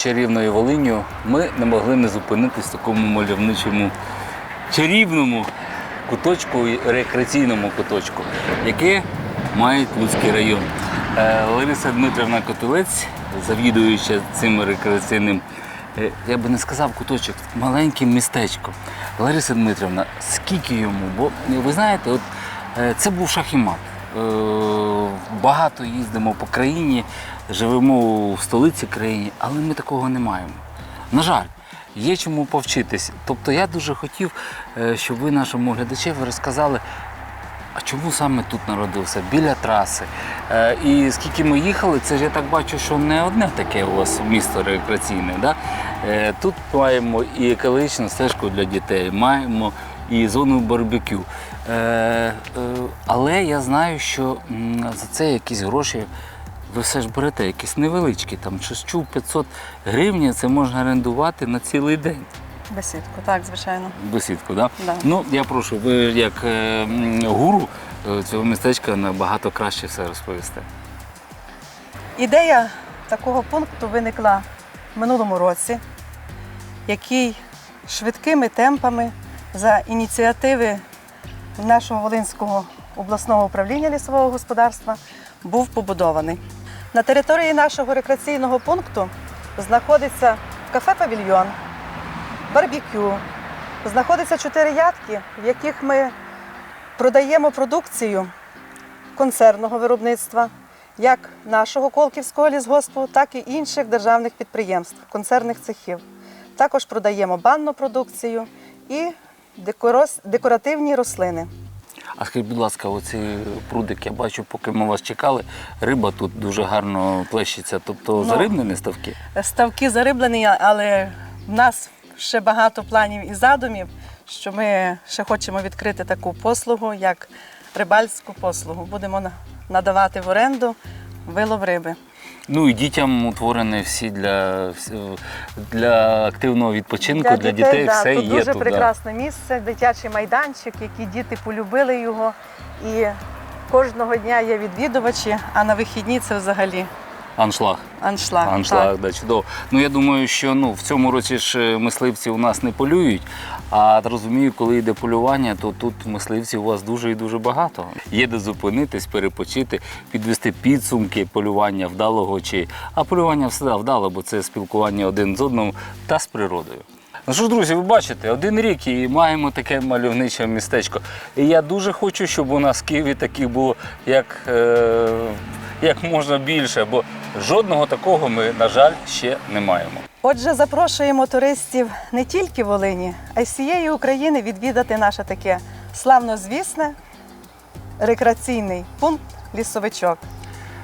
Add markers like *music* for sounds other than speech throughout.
чарівною Волиню, ми не могли не зупинитись в такому мальовничому чарівному куточку, рекреаційному куточку, який має Луцький район. Е, Лариса Дмитрівна Котелець, завідуюча цим рекреаційним, е, я би не сказав куточок, маленьким містечком. Лариса Дмитрівна, скільки йому? Бо ви знаєте, от е, це був шах і мат. Багато їздимо по країні, живемо в столиці країни, але ми такого не маємо. На жаль, є чому повчитись. Тобто я дуже хотів, е, щоб ви нашому глядачеві розказали, а чому саме тут народився, біля траси. Е, І скільки ми їхали, це ж я так бачу, що не одне таке у вас місто рекреаційне. Да? Е, Тут маємо і екологічну стежку для дітей, маємо і зону барбекю. Е, е, Але я знаю, що за це якісь гроші ви все ж берете, якісь невеличкі, там щось чув 500 гривень, це можна орендувати на цілий день. Бесідку, так, звичайно. Бесідку, да? Да. Ну, я прошу, ви як е, гуру цього містечка набагато краще все розповісти. Ідея такого пункту виникла в минулому році, який швидкими темпами за ініціативи нашого Волинського обласного управління лісового господарства був побудований. На території нашого рекреаційного пункту знаходиться кафе-павільйон, барбекю, знаходиться чотири ядки, в яких ми продаємо продукцію концерного виробництва, як нашого Колківського лісгоспу, так і інших державних підприємств, концерних цехів. Також продаємо банну продукцію і декорос- декоративні рослини. А скажіть, будь ласка, оці прудик, я бачу, поки ми вас чекали, риба тут дуже гарно плещеться. Тобто Ну, зарибнені ставки? Ставки зариблені, але в нас ще багато планів і задумів, що ми ще хочемо відкрити таку послугу, як рибальську послугу. Будемо на- надавати в оренду вилов риби. Ну і дітям утворені всі для, для активного відпочинку, для, дітей, да, все тут є дуже тут. да. прекрасне місце, дитячий майданчик, які діти полюбили його. І кожного дня є відвідувачі, а на вихідні це взагалі Аншлаг. аншлаг. Аншлаг, Так. да, чудово. Ну я думаю, що ну, в цьому році ж е, мисливці у нас не полюють. А розумію, коли йде полювання, то тут мисливців у вас дуже і дуже багато. Є де зупинитись, перепочити, підвести підсумки полювання вдалого чи. А полювання все вдало, бо це спілкування один з одним та з природою. Ну що ж, друзі, ви бачите, один рік і маємо таке мальовниче містечко. І я дуже хочу, щоб у нас в Києві таких було як, е, як можна більше, бо жодного такого ми, на жаль, ще не маємо. Отже, запрошуємо туристів не тільки Волині, а й всієї України відвідати наше таке славнозвісне рекреаційний пункт лісовичок.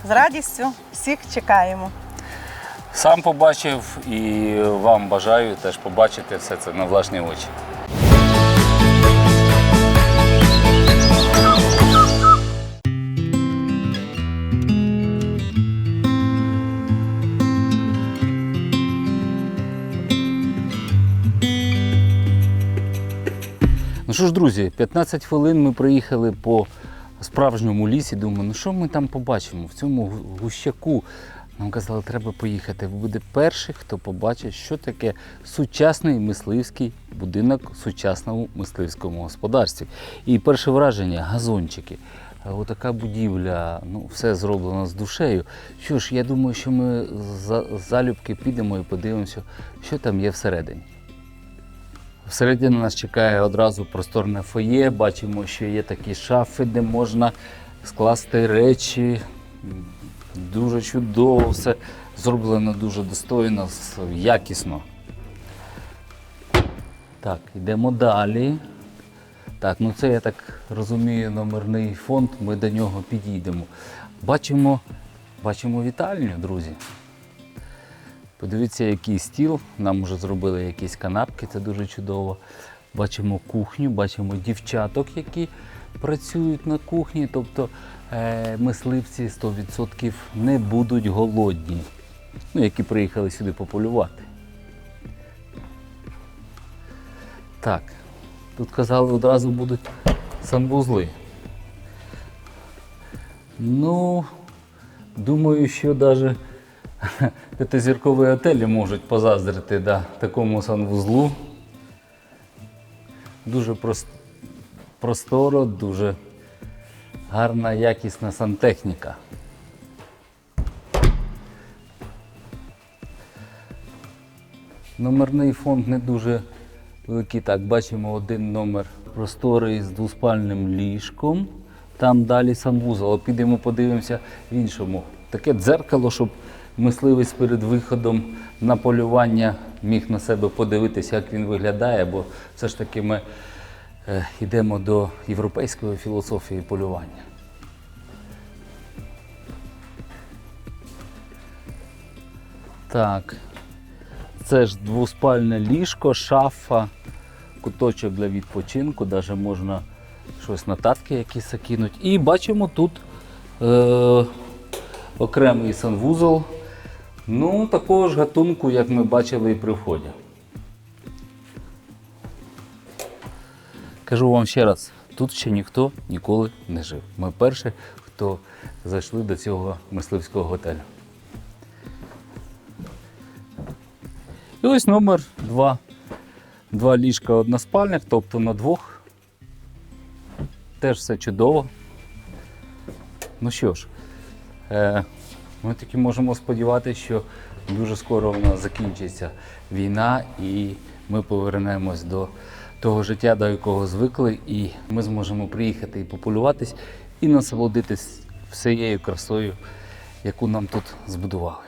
З радістю всіх чекаємо. Сам побачив і вам бажаю теж побачити все це на власні очі. Що ж, друзі, 15 хвилин ми приїхали по справжньому лісі. Думаю, ну що ми там побачимо в цьому гущаку. Нам казали, треба поїхати. Ви будете перший, хто побачить, що таке сучасний мисливський будинок в сучасному мисливському господарстві. І перше враження газончики. Отака будівля, ну все зроблено з душею. Що ж, я думаю, що ми за залюбки підемо і подивимося, що там є всередині. Всередині нас чекає одразу просторне фоє. Бачимо, що є такі шафи, де можна скласти речі. Дуже чудово, все зроблено дуже достойно, якісно. Так, йдемо далі. Так, ну це я так розумію, номерний фонд. Ми до нього підійдемо. Бачимо, бачимо вітальню, друзі. Подивіться, який стіл. Нам вже зробили якісь канапки, це дуже чудово. Бачимо кухню, бачимо дівчаток, які працюють на кухні. Тобто е, мисливці 100% не будуть голодні, ну, які приїхали сюди пополювати. Так, тут казали, одразу будуть санвузли. Ну, думаю, що навіть *laughs* п'ятизіркові готелі можуть позаздрити да, такому санвузлу. Дуже прос- просторо, дуже гарна, якісна сантехніка. Номерний фонд не дуже великий. Так, бачимо один номер просторий з двоспальним ліжком. Там далі санвузол. Підемо подивимося в іншому. Таке дзеркало, щоб мисливець перед виходом на полювання міг на себе подивитися, як він виглядає, бо все ж таки ми е, йдемо до європейської філософії полювання. Так, це ж двоспальне ліжко, шафа, куточок для відпочинку, навіть можна щось нотатки якісь закинути. І бачимо тут е, окремий санвузол. Ну, такого ж гатунку, як ми бачили і при вході. Кажу вам ще раз, тут ще ніхто ніколи не жив. Ми перші, хто зайшли до цього мисливського готелю. І ось номер два. Два ліжка односпальних, тобто на двох. Теж все чудово. Ну що ж, е, ми таки можемо сподіватися, що дуже скоро нас закінчиться війна і ми повернемось до того життя, до якого звикли, і ми зможемо приїхати і популюватись, і насолодитись всією красою, яку нам тут збудували.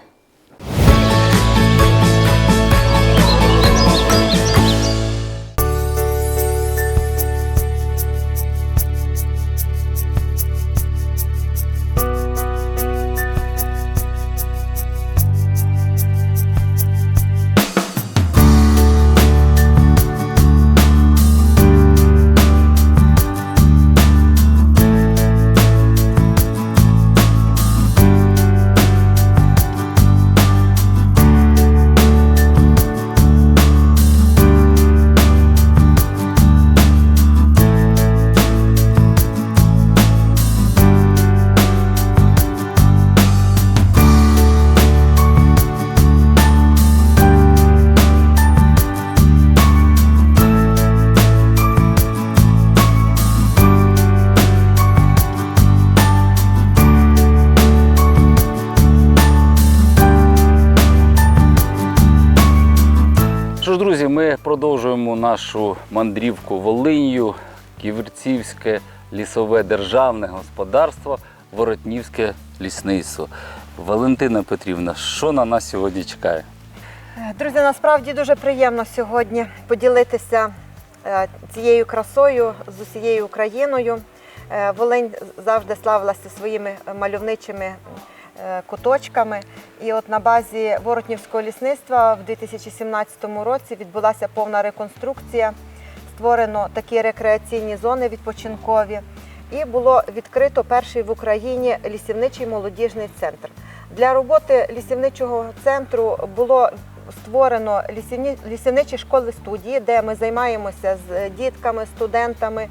Нашу мандрівку Волинью, Ківерцівське лісове державне господарство, Воротнівське лісництво. Валентина Петрівна, що на нас сьогодні чекає? Друзі, насправді дуже приємно сьогодні поділитися е, цією красою з усією Україною. Е, Волинь завжди славилася своїми мальовничими е, куточками. І от на базі Воротнівського лісництва в 2017 році відбулася повна реконструкція. Створено такі рекреаційні зони відпочинкові. І було відкрито перший в Україні лісівничий молодіжний центр. Для роботи лісівничого центру було створено лісівні, лісівничі школи студії, де ми займаємося з дітками, студентами.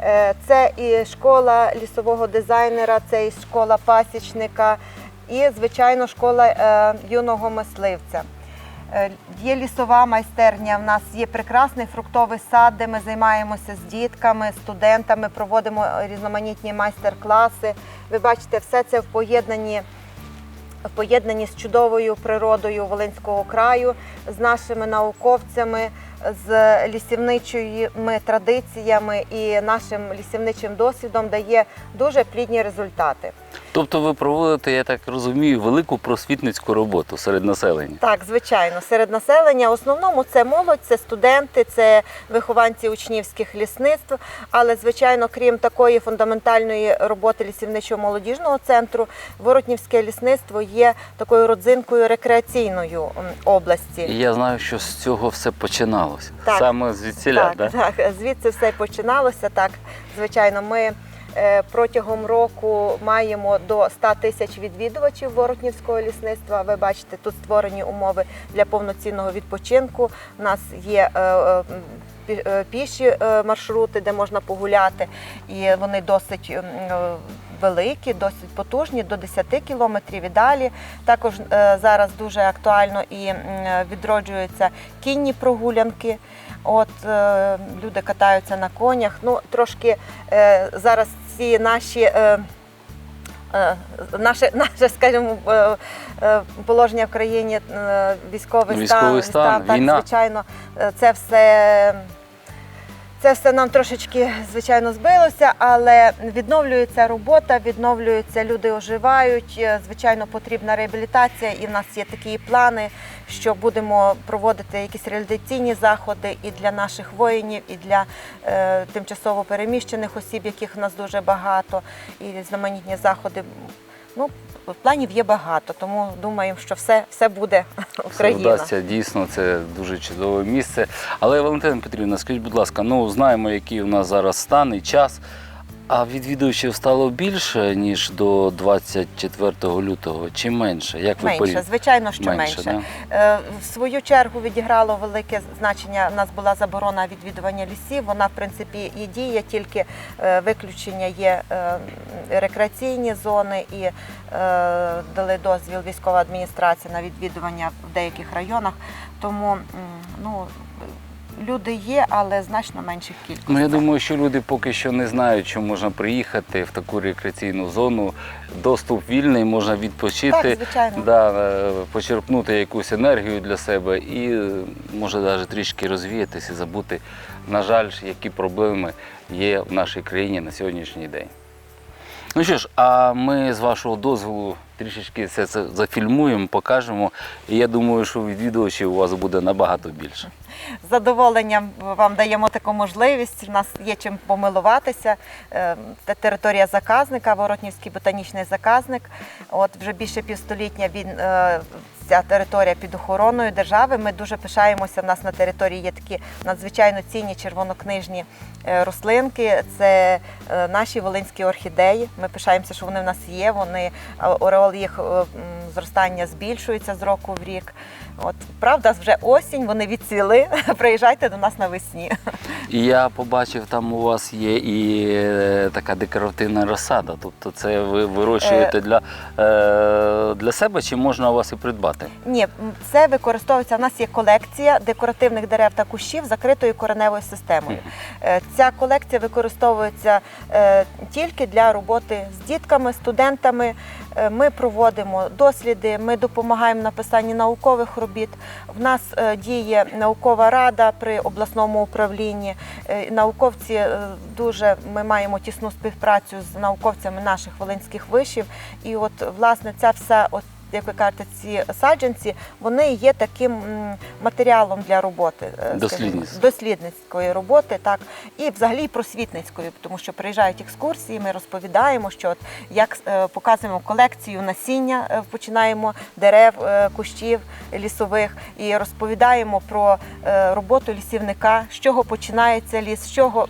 Е, Це і школа лісового дизайнера, це і школа пасічника, і, звичайно, школа е, юного мисливця. Е, Є лісова майстерня. В нас є прекрасний фруктовий сад, де ми займаємося з дітками, студентами, проводимо різноманітні майстер-класи. Ви бачите, все це в поєднанні в поєднанні з чудовою природою Волинського краю, з нашими науковцями, з лісівничими традиціями і нашим лісівничим досвідом дає дуже плідні результати. Тобто ви проводите, я так розумію, велику просвітницьку роботу серед населення. Так, звичайно, серед населення в основному це молодь, це студенти, це вихованці учнівських лісництв. Але, звичайно, крім такої фундаментальної роботи лісівничого молодіжного центру, Воротнівське лісництво є такою родзинкою рекреаційною області. І я знаю, що з цього все починалося. Так. Саме звідсіля, так, да? так, звідси все починалося. Так, звичайно, ми е, протягом року маємо до 100 тисяч відвідувачів Воротнівського лісництва. Ви бачите, тут створені умови для повноцінного відпочинку. У нас є е, е, піші е, маршрути, де можна погуляти, і вони досить е, великі, досить потужні, до 10 кілометрів і далі. Також е, зараз дуже актуально і відроджуються кінні прогулянки. От е, люди катаються на конях. Ну трошки е, зараз ці наші. Е, Е, Наше, *laughs* наше, скажімо, е, е, положення в країні, е, військовий, Військовий стан, війна. так, звичайно, е, це все. Це все нам трошечки, звичайно, збилося, але відновлюється робота, відновлюються, люди оживають. Е, Звичайно, потрібна реабілітація, і в нас є такі плани, що будемо проводити якісь реабілітаційні заходи і для наших воїнів, і для е, тимчасово переміщених осіб, яких в нас дуже багато, і різноманітні заходи. Ну, планів є багато, тому думаємо, що все, все буде *laughs* Все вдасться, дійсно, це дуже чудове місце. Але Валентина Петрівна, скажіть, будь ласка, ну знаємо, який у нас зараз стан і час. А відвідувачів стало більше, ніж до 24 лютого, чи менше? Як ви Менше, звичайно, що Менше, менше. Е, В свою чергу відіграло велике значення. У нас була заборона відвідування лісів. Вона, в принципі, і діє, тільки е, виключення є е, рекреаційні зони і е, дали дозвіл військова адміністрація на відвідування в деяких районах. Тому м, ну, люди є, але значно менших кількостей. Ну, я думаю, що люди поки що не знають, що можна приїхати в таку рекреаційну зону. Доступ вільний, можна відпочити, Так, звичайно. да, е, почерпнути якусь енергію для себе і е, може навіть трішки розвіятися забути, на жаль, які проблеми є в нашій країні на сьогоднішній день. Ну що ж, а ми з вашого дозволу трішечки все це зафільмуємо, покажемо. І я думаю, що відвідувачів у вас буде набагато більше. Задоволенням вам даємо таку можливість. У нас є чим помилуватися. Е, Це територія заказника, Воротнівський ботанічний заказник. От вже більше півстоліття він. е, Ця територія під охороною держави. Ми дуже пишаємося. У нас на території є такі надзвичайно цінні червонокнижні е, рослинки. Це наші волинські орхідеї. Ми пишаємося, що вони в нас є. Вони ореол їх зростання збільшується з року в рік. От правда, вже осінь, вони відцвіли. *laughs* Приїжджайте до нас навесні. Я побачив, там у вас є і е, така декоративна розсада. Тобто це ви вирощуєте для, е, для себе чи можна у вас і придбати? Ні, це використовується. У нас є колекція декоративних дерев та кущів закритою кореневою системою. Е, Ця колекція використовується е, тільки для роботи з дітками, студентами. Е, Ми проводимо досліди, ми допомагаємо написанні наукових робіт. В нас е, діє наукова рада при обласному управлінні. Е, Науковці дуже ми маємо тісну співпрацю з науковцями наших волинських вишів. І от власне ця вся от як ви кажете, ці саджанці, вони є таким матеріалом для роботи, е, Дослідницької. дослідницької роботи, так і взагалі просвітницької, тому що приїжджають екскурсії, ми розповідаємо, що от як е, показуємо колекцію насіння, е, починаємо дерев, кущів лісових і розповідаємо про роботу лісівника, з чого починається ліс, з чого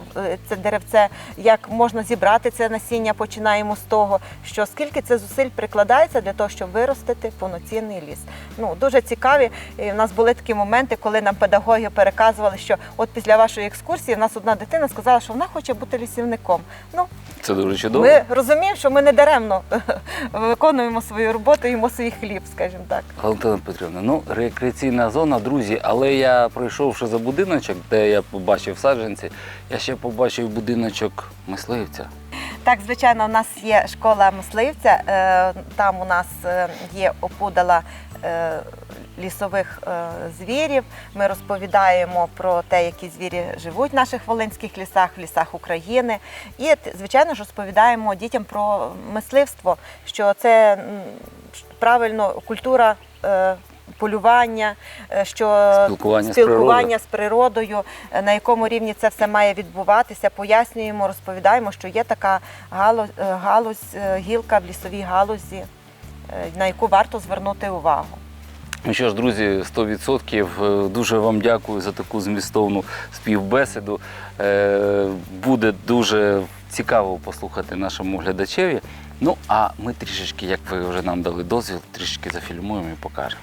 це деревце, як можна зібрати це насіння. Починаємо з того, що скільки це зусиль прикладається для того, щоб виростити повноцінний ліс. Ну дуже цікаві. І в нас були такі моменти, коли нам педагоги переказували, що от після вашої екскурсії в нас одна дитина сказала, що вона хоче бути лісівником. Ну Це дуже чудово. ми розуміємо, що ми не даремно *laughs* виконуємо свою роботу, їмо свій хліб, скажімо так. Валентина Петрівна, ну рекреаційна зона, друзі, але я пройшовши за будиночок, де я побачив саджанці, я ще побачив будиночок мисливця. Так, звичайно, у нас є школа мисливця. е, Там у нас е, є опудала е, лісових звірів. Ми розповідаємо про те, які звірі живуть в наших волинських лісах, в лісах України. І, звичайно ж, розповідаємо дітям про мисливство, що це правильно культура. Полювання, е, що Спілкування з спілкування з природою, е, на якому рівні це все має відбуватися. Пояснюємо, розповідаємо, що є така галузь, е, галузь е, гілка в лісовій галузі, на яку варто звернути увагу. Ну що ж, друзі, 100% е, дуже вам дякую за таку змістовну співбесіду. Буде дуже цікаво послухати нашому глядачеві. Ну, а ми трішечки, як ви вже нам дали дозвіл, трішечки зафільмуємо і покажемо.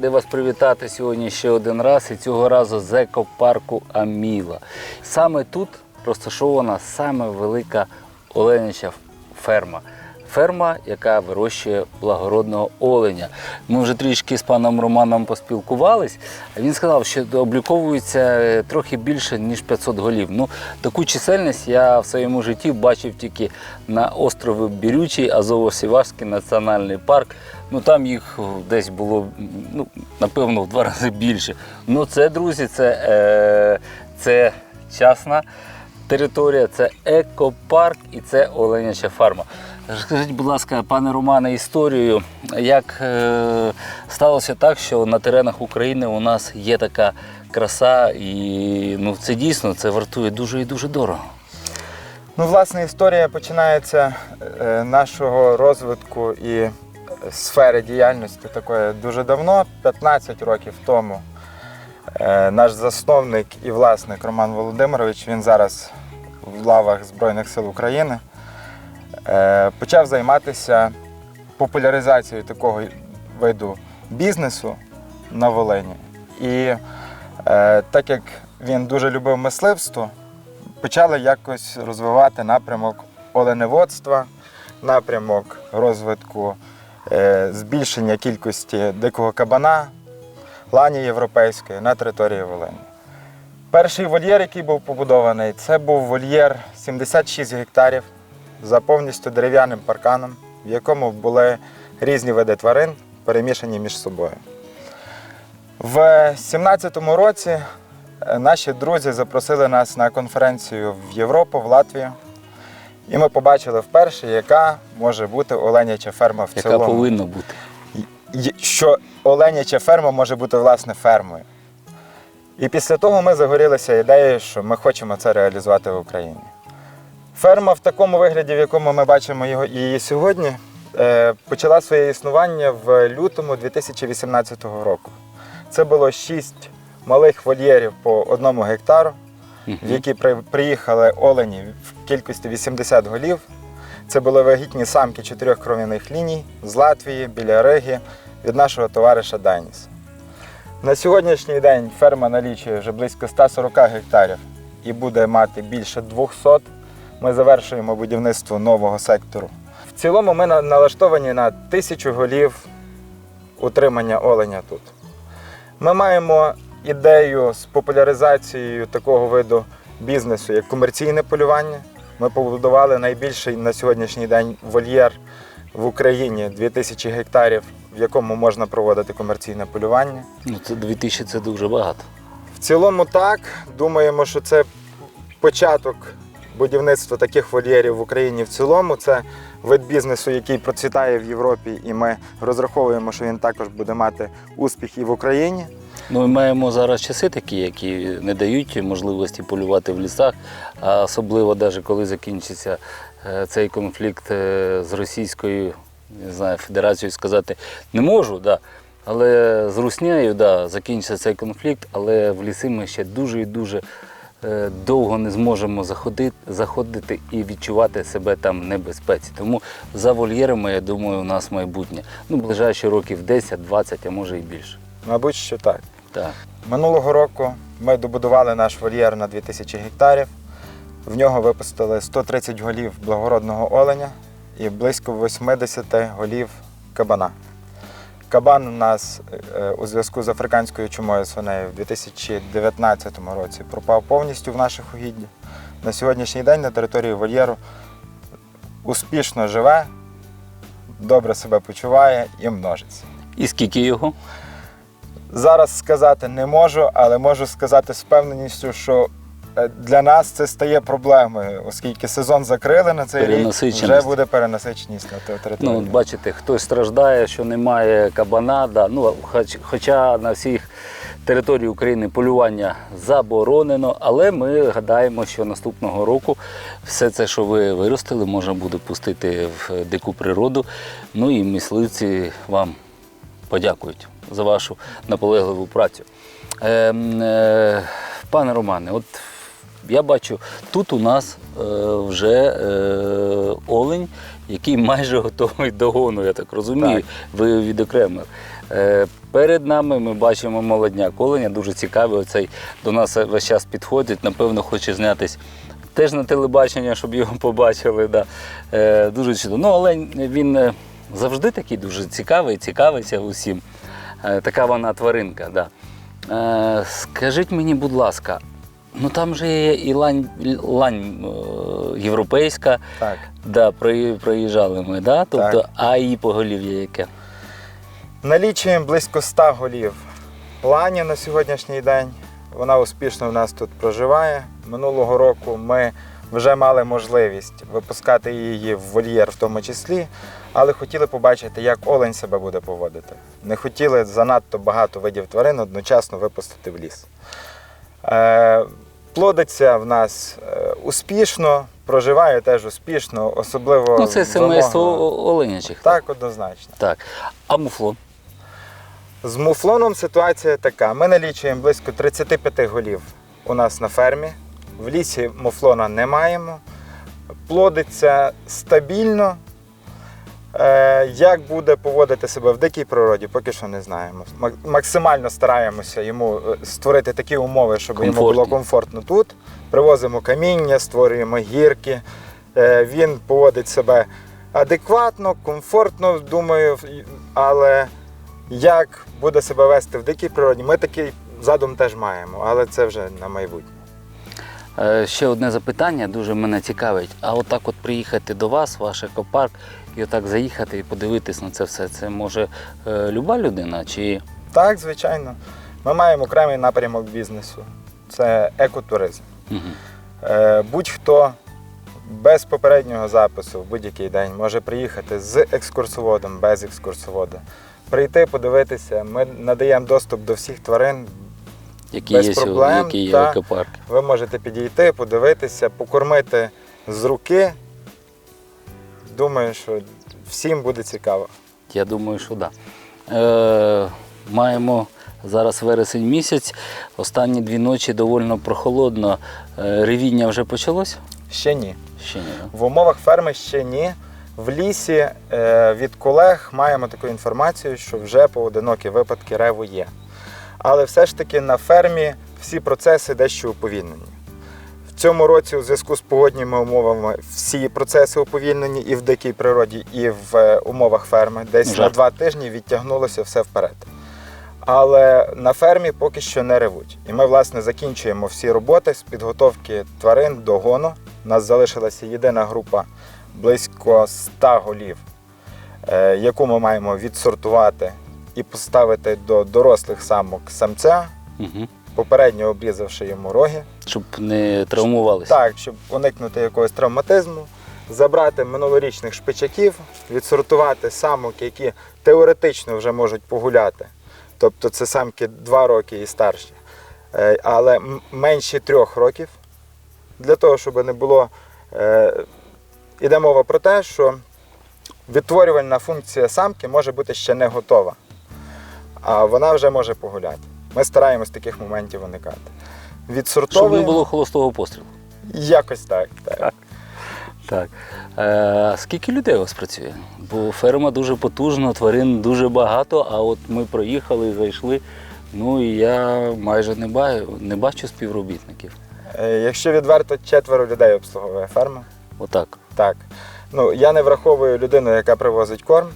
Радий вас привітати сьогодні ще один раз і цього разу з екопарку Аміла. Саме тут розташована саме велика оленяча ферма. Ферма, яка вирощує благородного оленя. Ми вже трішки з паном Романом поспілкувались. Він сказав, що обліковується е, трохи більше ніж 500 голів. Ну таку чисельність я в своєму житті бачив тільки на острові Бірючий, Азово-Сівашський національний парк. Ну там їх десь було ну, напевно в два *laughs* рази більше. Ну це, друзі, це, е, це частна територія, це екопарк і це оленяча фарма. Розкажіть, будь ласка, пане Романе, історію, як е, сталося так, що на теренах України у нас є така краса, і ну, це дійсно це вартує дуже і дуже дорого. Ну, власне, історія починається е, нашого розвитку і сфери діяльності такої дуже давно, 15 років тому. Е, Наш засновник і власник Роман Володимирович, він зараз в лавах Збройних сил України, е, почав займатися популяризацією такого виду бізнесу на Волині. І е, так як він дуже любив мисливство, почали якось розвивати напрямок оленеводства, напрямок розвитку е, збільшення кількості дикого кабана, лані європейської на території Волині. Перший вольєр, який був побудований, це був вольєр 76 гектарів за повністю дерев'яним парканом, в якому були різні види тварин, перемішані між собою. В 2017 році е, наші друзі запросили нас на конференцію в Європу, в Латвію. І ми побачили вперше, яка може бути оленяча ферма в Яка цілому. повинна бути. Що оленяча ферма може бути власне фермою. І після того ми загорілися ідеєю, що ми хочемо це реалізувати в Україні. Ферма в такому вигляді, в якому ми бачимо його- її сьогодні, е, почала своє існування в лютому 2018 року. Це було шість малих вольєрів по одному гектару, в які приїхали олені в кількості 80 голів. Це були вагітні самки чотирьох кров'яних ліній з Латвії, біля Риги, від нашого товариша Дайніс. На сьогоднішній день ферма налічує вже близько 140 гектарів і буде мати більше 200. Ми завершуємо будівництво нового сектору. В цілому ми налаштовані на тисячу голів утримання оленя тут. Ми маємо ідею з популяризацією такого виду бізнесу, як комерційне полювання. Ми побудували найбільший на сьогоднішній день вольєр в Україні 2000 гектарів, в якому можна проводити комерційне полювання. Ну, це 2000 це дуже багато. В цілому так. Думаємо, що це початок будівництва таких вольєрів в Україні в цілому. Це вид бізнесу, який процвітає в Європі, і ми розраховуємо, що він також буде мати успіх і в Україні. Ну, ми маємо зараз часи такі, які не дають можливості полювати в лісах, а особливо навіть коли закінчиться е, цей конфлікт е, з Російською не знаю, Федерацією сказати не можу, да. але з Руснею да, закінчиться цей конфлікт, але в ліси ми ще дуже і дуже довго не зможемо заходити, заходити і відчувати себе там в небезпеці. Тому за вольєрами, я думаю, у нас майбутнє. Ну, ближайші років 10-20, а може і більше. Мабуть, що так. Так. Минулого року ми добудували наш вольєр на 2000 гектарів. В нього випустили 130 голів благородного оленя і близько 80 голів кабана. Кабан у нас е, у зв'язку з африканською чумою свинею в 2019 році пропав повністю в наших угіддях. На сьогоднішній день на території вольєру успішно живе, добре себе почуває і множиться. І скільки його? Зараз сказати не можу, але можу сказати з впевненістю, що для нас це стає проблемою, оскільки сезон закрили на цей рік, вже буде перенасиченість на території. Ну, бачите, хтось страждає, що немає кабана. Да. Ну, хоч, хоча на всіх території України полювання заборонено, але ми гадаємо, що наступного року все це, що ви виростили, можна буде пустити в дику природу. Ну і мисливці вам подякують за вашу наполегливу працю. Ем, е, пане Романе, от я бачу, тут у нас е, вже е, олень, який майже готовий до гону, я так розумію. Так. Ви відокремили. Е, Перед нами ми бачимо молодняк оленя, дуже цікавий. Оцей до нас весь час підходить, напевно, хоче знятись теж на телебачення, щоб його побачили. Да. Е, Дуже чудово. Ну, олень він е, завжди такий дуже цікавий, цікавиться усім. Е, Така вона тваринка. Да. Е, Скажіть мені, будь ласка, ну там же є і лань, лань е, європейська, Так. да, приїжджали ми, да? тобто, а її поголів'я яке? Налічуємо близько 100 голів лані на сьогоднішній день. Вона успішно в нас тут проживає. Минулого року ми вже мали можливість випускати її в вольєр в тому числі, але хотіли побачити, як олень себе буде поводити. Не хотіли занадто багато видів тварин одночасно випустити в ліс. Плодиться в нас е, успішно, проживає теж успішно, особливо Ну, це семейство оленячих. Так, однозначно. так. А муфлон? З муфлоном ситуація така. Ми налічуємо близько 35 голів у нас на фермі. В лісі муфлона не маємо. Плодиться стабільно. Е, як буде поводити себе в дикій природі, поки що не знаємо. Максимально стараємося йому е, створити такі умови, щоб йому було комфортно тут. Привозимо каміння, створюємо гірки. Е, він поводить себе адекватно, комфортно, думаю, але як буде себе вести в дикій природі, ми такий задум теж маємо, але це вже на майбутнє. Е, Ще одне запитання дуже мене цікавить. А отак от приїхати до вас, ваш екопарк, і отак заїхати і подивитись на це все. Це може е, люба людина? Чи Так, звичайно. Ми маємо окремий напрямок бізнесу. Це екотуризм. Мгм. Е, Будь-хто без попереднього запису в будь-який день може приїхати з екскурсоводом, без екскурсовода. Прийти, подивитися. Ми надаємо доступ до всіх тварин. Які Без є, проблем, які є та. екопарки? Ви можете підійти, подивитися, покормити з руки. Думаю, що всім буде цікаво. Я думаю, що так. Да. Е, маємо зараз вересень місяць. Останні дві ночі доволі прохолодно. Е, ревіння вже почалось? Ще ні. Ще ні. Да? В умовах ферми ще ні. В лісі е, від колег маємо таку інформацію, що вже поодинокі випадки реву є. Але все ж таки на фермі всі процеси дещо уповільнені. В цьому році, у зв'язку з погодніми умовами, всі процеси уповільнені і в дикій природі, і в е, умовах ферми. Десь Жарко. на два тижні відтягнулося все вперед. Але на фермі поки що не ревуть. І ми, власне, закінчуємо всі роботи з підготовки тварин до гону. У нас залишилася єдина група близько 100 голів, е, яку ми маємо відсортувати і поставити до дорослих самок самця, Угу. попередньо обрізавши йому роги. Щоб не травмувалися. Так, щоб уникнути якогось травматизму, забрати минулорічних шпичаків, відсортувати самок, які теоретично вже можуть погуляти. Тобто це самки 2 роки і старші, Е, але м- менші 3 років. Для того, щоб не було. е, Іде мова про те, що відтворювальна функція самки може бути ще не готова, а вона вже може погуляти. Ми стараємось таких моментів уникати. Щоб не було холостого пострілу. Якось так. так. Так. Е, скільки людей у вас працює? Бо ферма дуже потужна, тварин дуже багато, а от ми проїхали, зайшли. Ну і я майже не бачу, не бачу співробітників. Е, Якщо відверто, четверо людей обслуговує ферма. Отак. Так. Ну, я не враховую людину, яка привозить корм.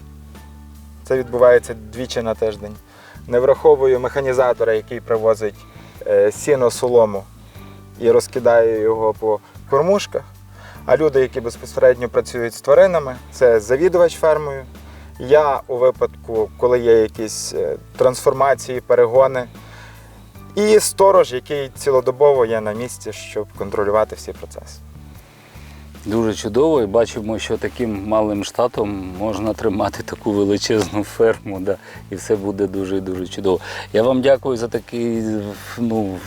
Це відбувається двічі на тиждень. Не враховую механізатора, який привозить е, сіно солому і розкидає його по кормушках. А люди, які безпосередньо працюють з тваринами, це завідувач фермою. Я у випадку, коли є якісь е, трансформації, перегони. І сторож, який цілодобово є на місці, щоб контролювати всі процеси. Дуже чудово, і бачимо, що таким малим штатом можна тримати таку величезну ферму, да, і все буде дуже і дуже чудово. Я вам дякую за такий. Ну,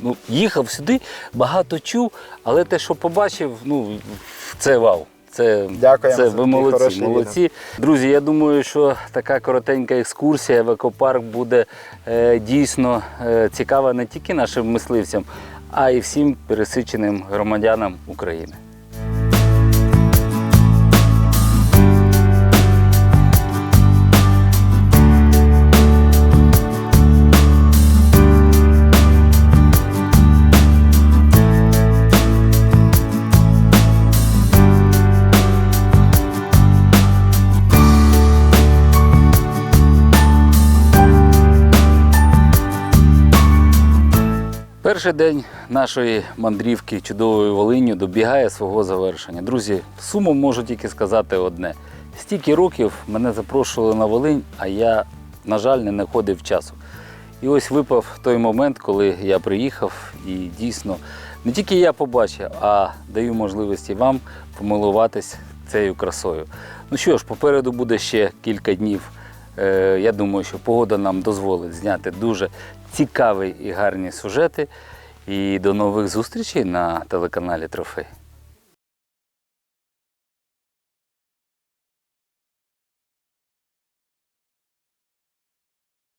ну, їхав сюди, багато чув, але те, що побачив, ну, це вау. Це, Дякуємо це ви молодці, молодці. Друзі, я думаю, що така коротенька екскурсія в екопарк буде е, дійсно е, цікава не тільки нашим мисливцям, а й всім пересиченим громадянам України. Перший день нашої мандрівки чудовою Волинню добігає свого завершення. Друзі, сумом можу тільки сказати одне: стільки років мене запрошували на Волинь, а я, на жаль, не знаходив часу. І ось випав той момент, коли я приїхав, і дійсно не тільки я побачив, а даю можливості вам помилуватись цією красою. Ну що ж, попереду буде ще кілька днів. Е, Я думаю, що погода нам дозволить зняти дуже цікаві і гарні сюжети. І до нових зустрічей на телеканалі Трофей.